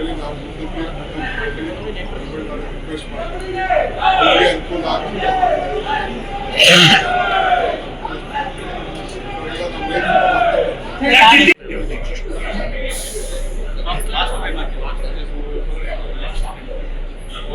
ಅಂತೇಳಿ ನಾವು ಮುಂದಕ್ಕೆ ತಮಿಳುನಾಡು ರಿಕ್ವೆಸ್ಟ್ ಮಾಡ್ತೀವಿ ಅವ್ರಿಗೆ ಅನುಕೂಲ ಆಗುತ್ತೆ ಎಲ್ಲ ನಮ್ಮ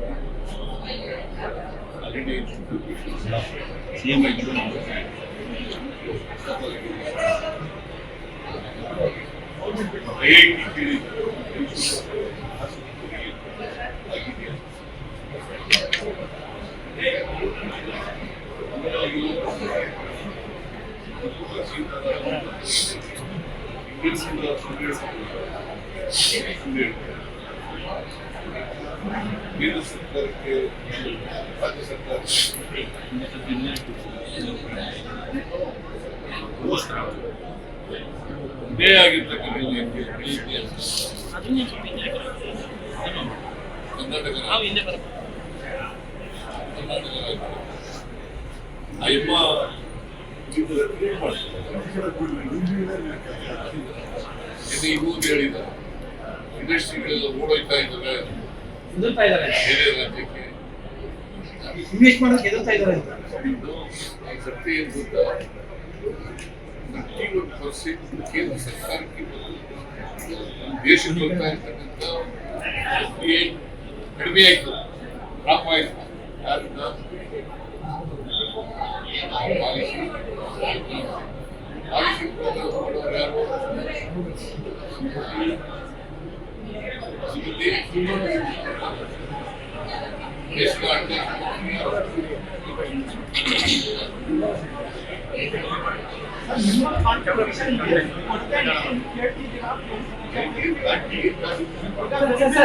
ಆಲ್ರೆಡಿ ಸಿಎಂ ಆಗಿದ್ರು ಐ ಐ ಟಿ ಕೇಳಿದ್ರು ಕೇಂದ್ರ ಸರ್ಕಾರಕ್ಕೆ ರಾಜ್ಯ ಸರ್ಕಾರಕ್ಕೆ ಇದೇ ಆಗಿರ್ತಕ್ಕಂಥ ಕರ್ನಾಟಕ ಕರ್ನಾಟಕ ಅಯ್ಯಮ್ಮ ಮಾಡ್ತಾರೆ ಇದು ಇವು ಹೇಳಿದ ಇಂಡಸ್ಟ್ರಿಗಳೆಲ್ಲ ಓಡೋಯ್ತಾ ಇದ್ದಾರೆ ಎದುರ್ತಾ ಇದ್ದಾರೆ ಮಾಡೋಕೆ ಎದುರ್ತಾ ಇದ್ದಾರೆ ಸತ್ಯ ಸರ್ಕಾರಕ್ಕೆ ದೇಶಕ್ಕೆ ಬರ್ತಾ ಕಡಿಮೆ ಆಯ್ತು ಡ್ರಾಪ್ ಆಯಿತು ಯಾರಿಂದ ಪಾಲಿಸಿ ಪಾಲಿಸಿ ಯಾರು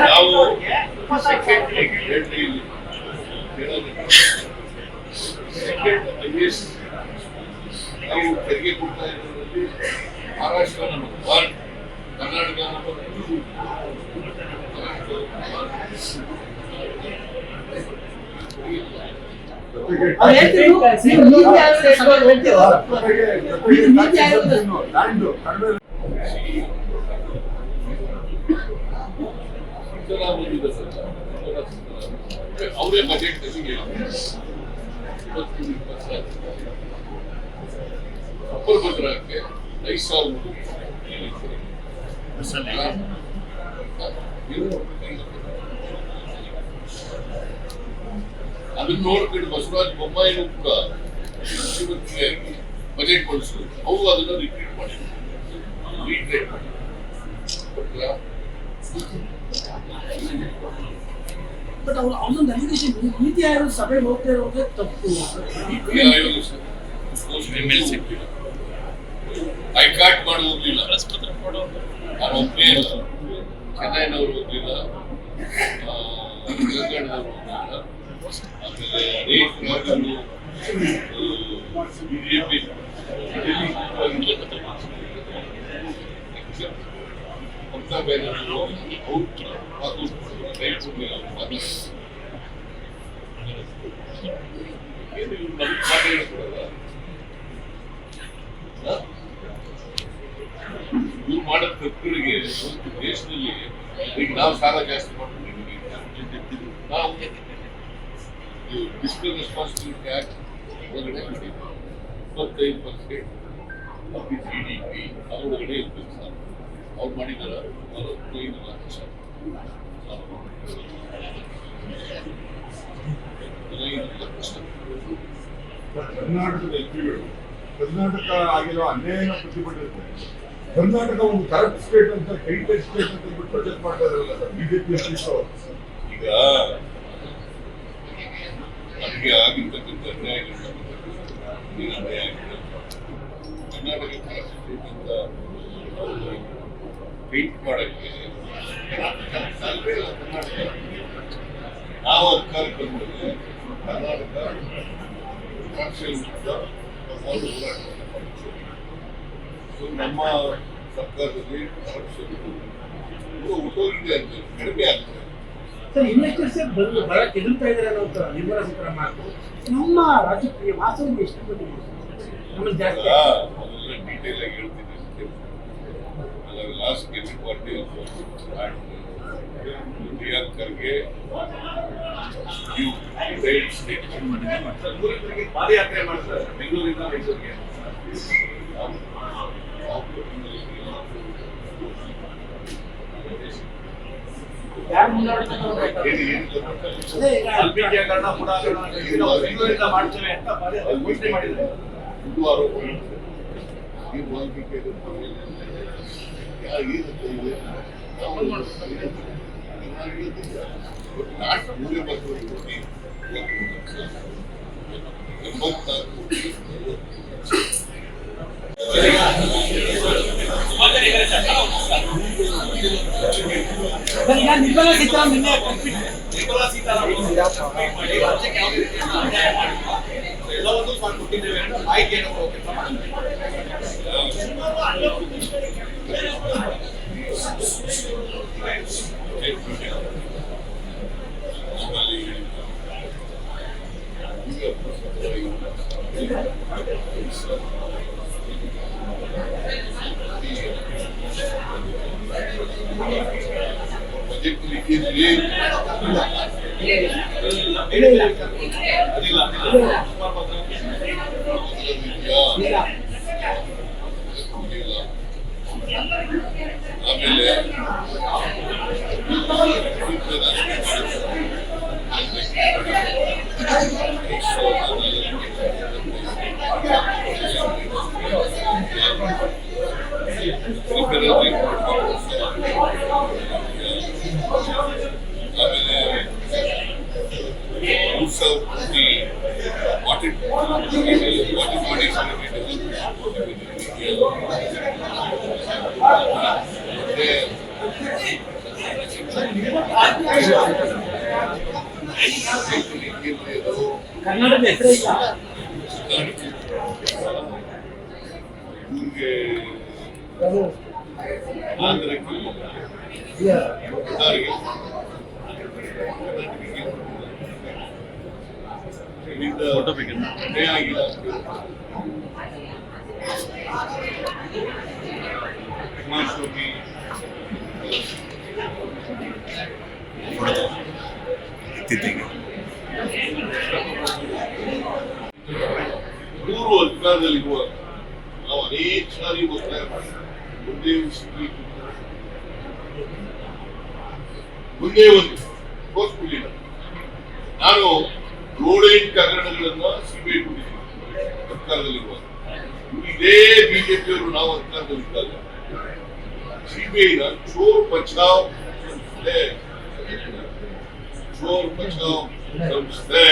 ನಾವು ಸೆಕ್ರೆಟರಿಗೆ ಹೇಳ್ತಾ ಇದ್ದೀವಿ ಸೆಕೆಂಡ್ ಹೈಯೆಸ್ಟ್ ನಾವು ತೆರಿಗೆ ಕೊಡ್ತಾ ಇರೋದ್ರಲ್ಲಿ Maharashtra number one Karnataka number two ಅವರೇ ಬಜೆಟ್ ಅಪ್ಪರ್ ಭದ್ರಕ್ಕೆ ಐದು ಸಾವಿರ ಅದನ್ನ ನೋಡ್ಕೊಂಡು ಬಸವರಾಜ ಬೊಮ್ಮಾಯಿನೂ ಕೂಡ ಮುಖ್ಯಮಂತ್ರಿಯಾಗಿ ಬಜೆಟ್ ಮಂಡಿಸಿದ್ರು ಅವು ಅದನ್ನ ರಿಪೀಟ್ ಮಾಡಿದ್ರು. ರೀಟ್ರೇಟ್ ಮಾಡಿ ಬಟ್ ಅವ್ರು ಅವ್ರದೊಂದು ಅಲಿಗೇಷನ್ ನೀತಿ ಆಯೋಗದ ಸಭೆಗೆ ಹೋಗ್ತಾ ಇರೋದೇ ತಪ್ಪು. ಆಯೋಗ ಹೈಕಾಟ್ ಮಾಡಿ ಹೋಗ್ಲಿಲ್ಲ. ನಾನು ಒಬ್ಬನೇ ಇಲ್ಲ. ಚೆನ್ನೈನವರು ಹೋಗ್ಲಿಲ್ಲ. ಹೋಗ್ಲಿಲ್ಲ. ಆಮೇಲೆ ಅನೇಕ ರಾಜ್ಯಗಳು ಬಿಜೆಪಿ ಮಮತಾ ಬ್ಯಾನರ್ಜಿ ಅವರು ಅದು ಕೈ ಕೊಡ್ಲಿಲ್ಲ ಅದು ಏನು ಇವ್ರು ನಮ್ಗೆ ಪಾಠ ಹೇಳ್ಕೊಡಲ್ಲ? ಹ? ಇವ್ರು ಮಾಡೋ ತಪ್ಪುಗಳಿಗೆ ಒಂದು ದೇಶದಲ್ಲಿ ಈಗ ನಾವು ಸಾಲ ಜಾಸ್ತಿ ಮಾಡ್ಕೊಂಡಿದ್ದೀವಿ ನಾವು ಫಿಸಿಕಲ್ ರೆಸ್ಪಾನ್ಸಿಬಿಲಿಟಿ ಆಕ್ಟ್ ಒಳಗಡೆ ಇಪ್ಪತ್ತೈದು ಪರ್ಸೆಂಟ್ ಸಿ ಡಿ ಪಿ ಅದರೊಳಗಡೆ ಇರ್ಬೇಕು ಸರ್ ಅವ್ರು ಮಾಡಿದಾರ ನಲವತ್ತೈದು ಲಕ್ಷ ಹದಿನೈದು ಲಕ್ಷ ಕರ್ನಾಟಕದ ಎಲ್ಪಿಗಳು ಕರ್ನಾಟಕ ಆಗಿರೋ ಅನೇಕ ಪ್ರತಿಭಟನೆ ಕರ್ನಾಟಕ ಒಂದು ಕರೆಕ್ಟ್ ಸ್ಟೇಟ್ ಅಂತ ಹೆರಿಟೇಜ್ ಸ್ಟೇಟ್ ಅಂತ ಬಿಟ್ಟು ಪ್ರೊಜೆಕ್ಟ್ ಮಾಡ್ತಾ ಇದಾರಲ್ಲ ಸರ್ ಬಿಜೆಪಿ ಈಗ ನಮಗೆ ಆಗಿರ್ತಕ್ಕಂಥ ಅನ್ಯಾಯಗಳನ್ನ ಏನು ಅನ್ಯಾಯ ಆಗಿದೆ ಕರ್ನಾಟಕ ಟ್ವೀಟ್ ಮಾಡಕ್ಕೆ ನಾವು ಕರ್ನಾಟಕ. ಸೊ ನಮ್ಮ ಸರ್ಕಾರದಲ್ಲಿ ಕರಪ್ಷನ್ ಹುಟ್ಟೋಗಿದೆ ಅಂತ ಕಡಿಮೆ ಆಗ್ತದೆ ಇನ್ವೆಸ್ಟರ್ಸ್ ಬಂದು ಬರಕ್ಕೆ ಎದುರ್ತಾ ಇದ್ದಾರೆ ಅನ್ನೋ ಅಂತ ನಿರ್ಮಲಾ ಮಾತು ನಮ್ಮ ರಾಜಕೀಯ ವಾಸನೆ ಎಷ್ಟು ನಮ್ಮಲ್ಲಿ ಜಾಸ್ತಿ. ಡೀಟೇಲ್ ಆಗಿ ಹೇಳ್ತೀನಿ last get party Priyank Kharge ಪಾದಯಾತ್ರೆ ಮಾಡ್ತಾರೆ. ಬೆಂಗಳೂರಿಂದ ಮೈಸೂರಿಗೆ ಯಾರು ಮುನ್ನಡೆಸ್ತಾರೆ ಏನು ಏನು ಗೊತ್ತಾಗ್ತಾ ಇಲ್ಲ. ಅದೇ ಈಗ ಅಲ್ಪಸಂಖ್ಯಾತರನ್ನ ಪುಡಾಕರನ್ನ ತೆಗೆದು ನಾವು ಬೆಂಗಳೂರಿಂದ ಮಾಡ್ತೇವೆ ಅಂತ ಘೋಷಣೆ ಮಾಡಿದ್ದಾರೆ ಇದು ಆರೋಪ ಈ ವಾಲ್ಮೀಕಿ ಯಾರು ಇದೆ ಕೋಟಿ ಸರ್, ಈಗ ನಿರ್ಮಲಾ ಸೀತಾರಾಮನ್ ನಿನ್ನೆ ನಿರ್ಮಲಾ ಮಾಡಿಲ್ಲ ಎಲ್ಲವನ್ನೂ ಮಾಡಿಕೊಟ್ಟಿದ್ದೇವೆ ಅಂತ ಆಯ್ಕೆಯನ್ನು ಕೊಡುವ ಕೆಲಸ ಆಮೇಲೆ ಕರ್ನಾಟಕದ ಹೆಸರೇ ಇಲ್ಲ ಇವ್ರಿಗೆ ಅದು ಆಂಧ್ರಕ್ಕೆ ಇರುವಾಗ ನಾವು ಅನೇಕ ಸಾರಿ ಒತ್ತಾಯ ಮಾಡಿದ್ವಿ ಒಂದೇ ನಾನು ಏಳೆಂಟು ಹಗರಣಗಳನ್ನ ಸಿಬಿಐ ಕೊಟ್ಟಿದ್ದೀನಿ ಸರ್ಕಾರದಲ್ಲಿರುವಾಗ ಇದೇ ಬಿಜೆಪಿಯವರು ನಾವು ಅಧಿಕಾರದಲ್ಲಿದ್ದಾಗ ಸಿಬಿಐನ ಚೋರ್ ಬಚಾವ್ ಸಂಸ್ಥೆ ಚೋರ್ ಬಚಾವ್ ಸಂಸ್ಥೆ.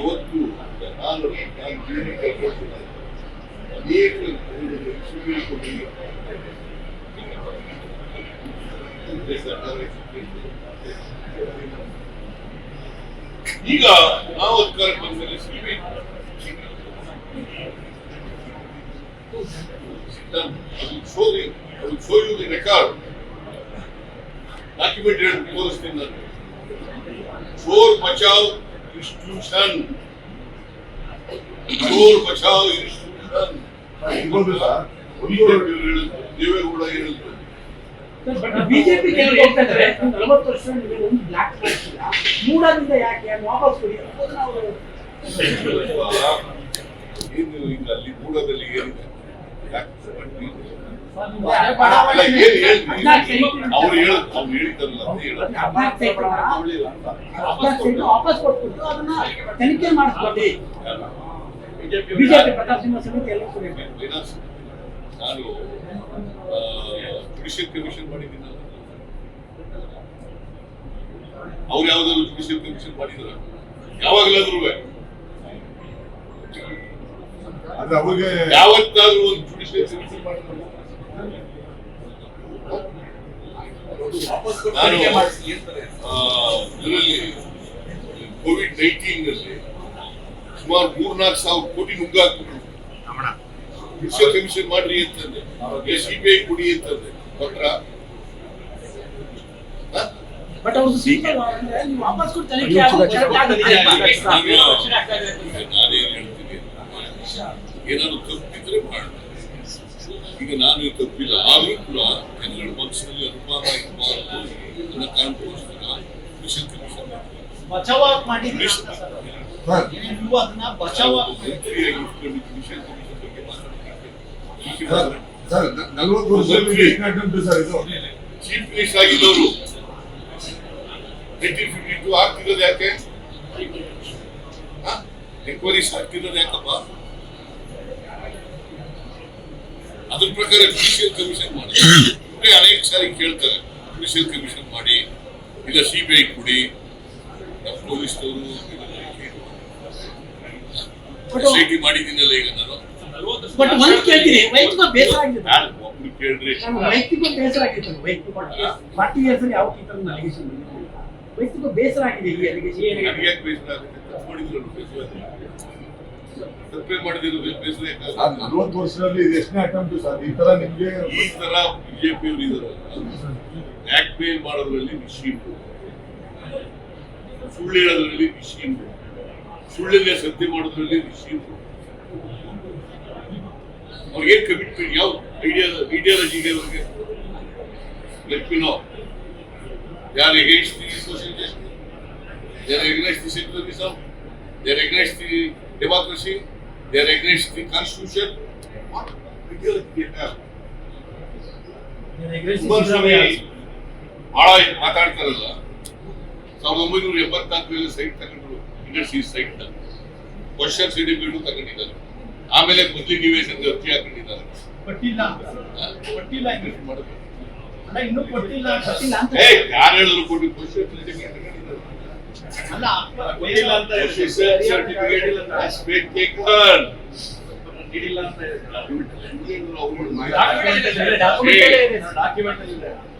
ಅವತ್ತು ನಾನು ನಾನು ಜೀವನ ಕಳ್ಕೊಳ್ತೀನಿ ಅನೇಕ ಸಿಬಿಐ ಕೊಟ್ಟಿಲ್ಲ ಈಗ ನಾವು ಅಧಿಕಾರಕ್ಕೆ ಬಂದರೆ CBI show show you the record document ಹೇಳಿ ತೋರಿಸ್ತೀನಿ ನಾನು ಚೋರ್ ಬಚಾವ್ ಇನ್ಸ್ಟಿಟ್ಯೂಷನ್ ಚೋರ್ ಬಚಾವ್ ಇನ್ಸ್ಟಿಟ್ಯೂಷನ್ ದೇವೇಗೌಡ ಹೇಳಿದ್ರು ಬಟ್ ಬಿಜೆಪಿ ಕೆಲವರು ಹೇಳ್ತಾ ಇದ್ದಾರೆ ನಲವತ್ತು ವರ್ಷ ನೀವು ಒಂದು ಬ್ಲಾಕ್ ಮಾಡಿಲ್ಲ ಮೂಡದಿಂದ ಯಾಕೆ? ವಾಪಸ್ ಕೊಡಿ. ಏನು ಈಗ ಅಲ್ಲಿ ಮೂಡದಲ್ಲಿ ಏನಿದೆ? ಅವ್ರು ಹೇಳ ಅವ್ರು ವಾಪಸ್ ಕೊಟ್ಬಿಟ್ಟು ಅದನ್ನ ತನಿಖೆ ಮಾಡಿಸ್ಕೊಳ್ಳಿ ಬಿಜೆಪಿ ಪ್ರತಾಪ್ ಸಿಂಹ ಸಮಿತಿ ಎಲ್ಲ ನಾನು ಜುಡಿಷಿಯಲ್ ಕಮಿಷನ್ ಅವ್ರು ಯಾವ್ದಾದ್ರು ಜುಡಿಷಿಯಲ್ ಕಮಿಷನ್ ಮಾಡಿದ್ರ ಯಾವಾಗಲಾದ್ರೂ ಅದು ಅವಾಗ ಯಾವತ್ತಾದ್ರೂ ಒಂದು ಜುಡಿಷಿಯಲ್ ಕಮಿಷನ್ ಮಾಡಿದ್ರು ನಾನು ಇದರಲ್ಲಿ ಕೋವಿಡ್ ನೈನ್ಟೀನ್ನಲ್ಲಿ ಸುಮಾರು ಮೂರ್ನಾಲ್ಕು ಸಾವಿರ ಕೋಟಿ ನುಂಗಾಕ್ಬಿಟ್ರು ವಿಶ್ವ ಕಮಿಷನ್ ಮಾಡ್ರಿ ಅಂತಂದೆ. ಸಿಬಿಐ ಕೊಡಿ ಅಂತಂದೆ. ಕೊಟ್ರ? ಬಟ್ ವಾಪಸ್. ಹೇಳ್ತೀನಿ? ಏನಾದ್ರು ತಪ್ಪಿದ್ರೆ ಮಾಡ. ಈಗ ನಾನು ಈ ತಪ್ಪಿಲ್ಲ. ಆದರೂ ಕೂಡ ಜನಗಳ ಮನಸ್ಸಿನಲ್ಲಿ ಅನುಮಾನ ಇರಬಾರ್ದು ಅನ್ನೋ ಕಾರಣಕ್ಕೋಸ್ಕರ ಜುಡಿಷಿಯಲ್ ಕಮಿಷನ್ ಬಚಾವ್ ಮಾಡಿದ್ದೀರಿ ಅಂತ ಸರ್. ಸರ್ ನೀವು ಅದನ್ನ ಬಚಾವ್ ಮಂತ್ರಿಯಾಗಿ ಇಟ್ಕೊಂಡು ಜುಡಿಷಿಯಲ್ ಕಮಿಷನ್ ಬಗ್ಗೆ ಮಾತಾಡ್ತಿದ್ದೆ ಸರ್ ಸರ್ ನಲ್ವತ್ತು ವರ್ಷದಲ್ಲಿ ಎಷ್ಟು ಅಟೆಂಪ್ಟ್ ಸರ್ ಇದು ಚೀಫ್ ಮಿನಿಸ್ಟರ್ ಆಗಿದ್ದವರು ನೈನ್ಟೀನ್ ಫಿಫ್ಟಿ ಟು ಆಗ್ತಿರೋದು ಯಾಕೆ ಎನ್ಕ್ವೈರೀಸ್ ಆಗ್ತಿರೋದು ಯಾಕಪ್ಪ ಅದ್ರ ಪ್ರಕಾರ ಜುಡಿಷಿಯಲ್ ಕಮಿಷನ್ ಮಾಡಿ ಇವ್ರೇ ಅನೇಕ ಸಾರಿ ಕೇಳ್ತಾರೆ ಜುಡಿಷಿಯಲ್ ಕಮಿಷನ್ ಮಾಡಿ ಇಲ್ಲ ಸಿ ಬಿ ಐ ಕೊಡಿ ನಮ್ಮ ಪೊಲೀಸ್ನವರು ಎಸ್ ಐ ಟಿ ಮಾಡಿದ್ದೀನಲ್ಲ ಈಗ ನಾನು. ಬಟ್ ಒಂದು ಕೇಳ್ತೀನಿ ವೈಯಕ್ತಿಕ ಬೇಸರ ಆಗಿದೆ. ನಾನು ಒಬ್ರು ಕೇಳಿದ್ರೆ ನಾನು ವೈಯಕ್ತಿಕ ಬೇಸರ ಆಗಿತ್ತು ವೈಯಕ್ತಿಕ ಫಾರ್ಟಿ ಇಯರ್ಸ್ ಅಲ್ಲಿ ಯಾವ ಈ ತರ ಅಲಿಗೇಷನ್ ವೈಯಕ್ತಿಕ ಬೇಸರ ಆಗಿದೆ ಈ ಅಲಿಗೇಷನ್ ನನಗೆ ಯಾಕೆ ಬೇಸರ ಆಗುತ್ತೆ? ತಪ್ಪು ಮಾಡಿದ್ರು ಬೇಸರ? ಆಗುತ್ತೆ. ತಪ್ಪೇ ಮಾಡಿದ್ರು ಬೇಸರ ಯಾಕೆ? ಸರ್ ಆಗುತ್ತೆ? ನಲ್ವತ್ತು ವರ್ಷದಲ್ಲಿ ಎಷ್ಟನೇ ಅಟೆಂಪ್ಟ್ ಸರ್ ಈ ತರ ನಿಮ್ಗೆ ಈ ತರ ಬಿಜೆಪಿ ಅವರು ಬ್ಲ್ಯಾಕ್ ಮೇಲ್ ಮಾಡೋದ್ರಲ್ಲಿ ಮಿಷಿನ್ ಸುಳ್ಳು ಹೇಳೋದ್ರಲ್ಲಿ ಮಿಷಿನ್ ಸುಳ್ಳಿಲ್ಲೇ ಸತ್ಯ ಮಾಡೋದ್ರಲ್ಲಿ ಮಿಷಿನ್ ಅವ್ರಿಗೇನ್ ಕಮಿಟ್ಮೆಂಟ್ ಯಾವ ಐಡಿಯಾ ಐಡಿಯಾಲಜಿ ಇದೆ ಅವ್ರಿಗೆ? ನೆಪ್ಪಿನೋ ಯಾರು ಹೇಳ್ತೀವಿ ಸೋಷಿಯಲ್ ಜಸ್ಟಿಸ್ ಯಾರು ರೆಗ್ನೈಸ್ ಸೆಕ್ಯುಲರಿಸಮ್ ಯಾರು ರೆಗ್ನೈಸ್ ದಿ ಡೆಮಾಕ್ರಸಿ ಯಾರು ರೆಗ್ನೈಸ್ ದಿ ಕಾನ್ಸ್ಟಿಟ್ಯೂಷನ್ ಐಡಿಯಾಲಜಿ ಇದೆ ಸಮಯ ಬಹಳ ಮಾತಾಡ್ತಾರಲ್ಲ ಸಾವಿರದ ಒಂಬೈನೂರ ಎಂಬತ್ನಾಲ್ಕರಲ್ಲಿ ಸೈಟ್ ತಗೊಂಡ್ರು ಇಂಡಸ್ಟ್ರಿ ಸೈಟ್ ಕ್ವಶನ್ ಸರ್ಟಿಫಿಕೇಟ್ ತಗೊಂಡಿದ್ದಾರೆ. ಆಮೇಲೆ ಬುದ್ಧಿ ನಿವೇಶನ ಅರ್ಜಿ ಹಾಕೊಂಡಿದ್ದಾರೆ. ಯಾರು ಹೇಳಿದ್ರು ಕೊಟ್ಟು ಕ್ವಶನ್ ಸರ್ಟಿಫಿಕೇಟ್ ಡಾಕ್ಯುಮೆಂಟ್ ಇದೆ ಡಾಕ್ಯುಮೆಂಟ್